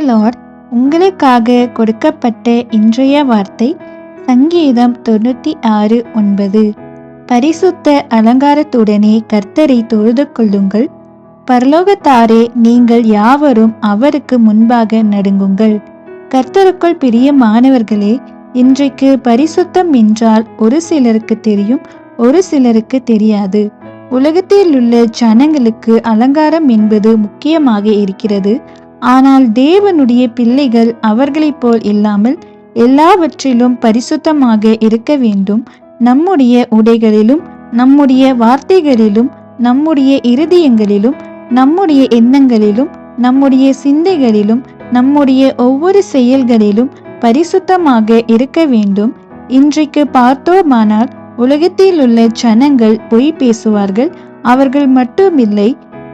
Lord உங்களுக்காக கொடுக்கப்பட்ட இன்றைய வார்த்தை சங்கீதம் தொண்ணூத்தி ஆறு ஒன்பது. பரிசுத்த அலங்காரத்துடனே கர்த்தரை தொழுது கொள்ளுங்கள். பரலோகத்தாரே நீங்கள் யாவரும் அவருக்கு முன்பாக நடுங்குங்கள். கர்த்தருக்குள் பிரியமானவர்களே இன்றைக்கு பரிசுத்தம் என்றால் ஒரு சிலருக்கு தெரியும் ஒரு சிலருக்கு தெரியாது. உலகத்தில் உள்ள ஜனங்களுக்கு அலங்காரம் என்பது முக்கியமாக இருக்கிறது. ஆனால் தேவனுடைய பிள்ளைகள் அவர்களைப் போல் இல்லாமல் எல்லாவற்றிலும் பரிசுத்தமாக இருக்க வேண்டும். நம்முடைய உடைகளிலும் நம்முடைய வார்த்தைகளிலும் நம்முடைய இருதயங்களிலும் நம்முடைய எண்ணங்களிலும் நம்முடைய சிந்தைகளிலும் நம்முடைய ஒவ்வொரு செயல்களிலும் பரிசுத்தமாக இருக்க வேண்டும். இன்றைக்கு பார்த்தோமானால் உலகத்தில் உள்ள ஜனங்கள் பொய் பேசுவார்கள். அவர்கள் மட்டுமில்லை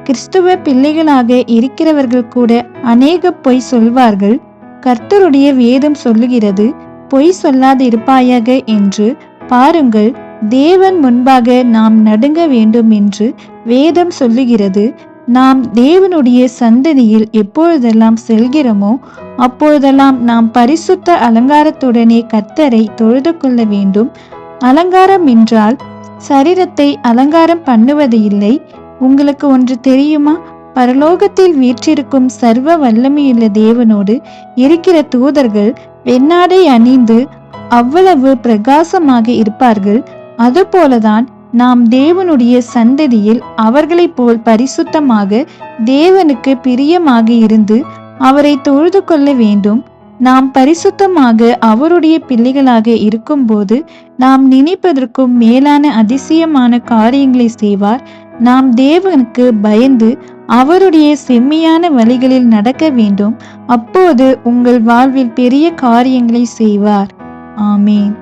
கிறிஸ்துவ பிள்ளைகளாக இருக்கிறவர்கள் கூட அநேக பொய் சொல்வார்கள். கர்த்தருடைய வேதம் சொல்லுகிறது பொய் சொல்லாதிருப்பாயாக என்று. பாருங்கள் தேவன் முன்பாக நாம் நடுங்க வேண்டும் என்று வேதம் சொல்லுகிறது. நாம் தேவனுடைய சந்ததியில் எப்பொழுதெல்லாம் செல்கிறோமோ அப்பொழுதெல்லாம் நாம் பரிசுத்த அலங்காரத்துடனே கர்த்தரை தொழுது கொள்ள வேண்டும். அலங்காரம் என்றால் சரீரத்தை அலங்காரம் பண்ணுவது இல்லை. உங்களுக்கு ஒன்று தெரியுமா? பரலோகத்தில் வீற்றிருக்கும் சர்வ வல்லமையுள்ள தேவனோடு இருக்கிற தூதர்கள் வெண்ணாடை அணிந்து அவ்வளவு பிரகாசமாக இருப்பார்கள். அதுபோலதான் நாம் தேவனுடைய சந்ததியில் அவர்களைப் போல் பரிசுத்தமாக தேவனுக்கு பிரியமாக இருந்து அவரை தொழுது கொள்ள வேண்டும். நாம் பரிசுத்தமாக அவருடைய பிள்ளைகளாக இருக்கும்போது நாம் நினைப்பதற்கும் மேலான அதிசயமான காரியங்களை செய்வார். நாம் தேவனுக்கு பயந்து அவருடைய செம்மையான வழிகளில் நடக்க வேண்டும். அப்போது உங்கள் வாழ்வில் பெரிய காரியங்களை செய்வார். ஆமேன்.